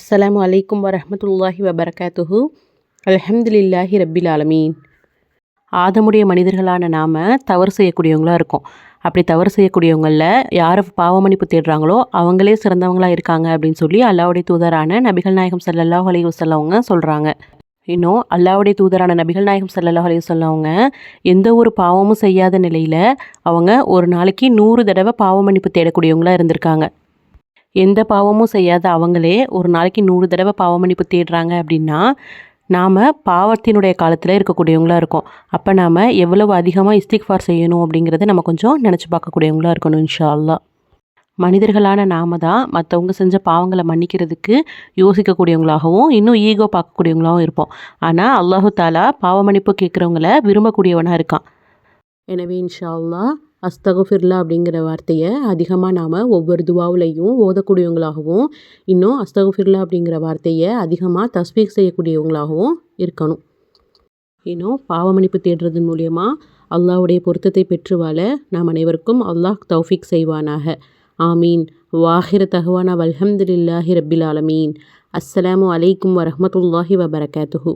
அஸ்லாம் அலைக்கும் வரமத்துல்லாஹி வபரகாத்துஹு அல்ஹம்துலில்லாஹி ரப்பில் ஆலமீன் ஆதமுடைய மனிதர்களான நாம் தவறு செய்யக்கூடியவங்களாக இருக்கோம். அப்படி தவறு செய்யக்கூடியவங்களில் யார் பாவமன்னிப்பு தேடுறாங்களோ அவங்களே சிறந்தவங்களாக இருக்காங்க அப்படின்னு சொல்லி அல்லாவுடைய தூதரான நபிகள் நாயகம் சல்லாஹ் அலி வசல்லவங்க சொல்கிறாங்க இன்னும் அல்லாவுடைய தூதரான நபிகள் நாயகம் சல்லல்லாஹ் அலி சொல்லவங்க எந்த ஒரு பாவமும் செய்யாத நிலையில் அவங்க ஒரு நாளைக்கு நூறு தடவை பாவமன்னிப்பு தேடக்கூடியவங்களாக இருந்திருக்காங்க. எந்த பாவமும் செய்யாத அவங்களே ஒரு நாளைக்கு நூறு தடவை பாவ மன்னிப்பு தேடுறாங்க அப்படின்னா நாம் பாவத்தினுடைய காலத்தில் இருக்கக்கூடியவங்களாக இருக்கோம். அப்போ நாம் எவ்வளவு அதிகமாக இஸ்திக்ஃபார் செய்யணும் அப்படிங்கிறத நம்ம கொஞ்சம் நினச்சி பார்க்கக்கூடியவங்களாக இருக்கணும் இன்ஷா அல்லா மனிதர்களான நாம தான் மற்றவங்க செஞ்ச பாவங்களை மன்னிக்கிறதுக்கு யோசிக்கக்கூடியவங்களாகவும் இன்னும் ஈகோ பார்க்கக்கூடியவங்களாகவும் இருப்போம். ஆனால் அல்லாஹு தாலா பாவ மன்னிப்பு கேட்குறவங்கள விரும்பக்கூடியவனாக இருக்கான். எனவே இன்ஷா அல்லா அஸ்தகுஃபிர்லா அப்படிங்கிற வார்த்தையை அதிகமாக நாம் ஒவ்வொரு துவாவிலையும் ஓதக்கூடியவங்களாகவும் இன்னும் அஸ்தகுஃபிர்லா அப்படிங்கிற வார்த்தையை அதிகமாக தஸ்பீக் செய்யக்கூடியவங்களாகவும் இருக்கணும். இன்னும் பாவமன்னிப்பு தேடுறதன் மூலியமாக அல்லாவுடைய பொருத்தத்தை பெற்று வாழ நாம் அனைவருக்கும் அல்லாஹ் தௌஃபிக் செய்வானாக. ஆமீன். வாஹிர தஹ்வானா வல்ஹம்துலில்லாஹி ரபில் ஆலமீன். அஸ்ஸலாமு அலைக்கும் வரமத்துல்லாஹி வபரகாத்துஹூ.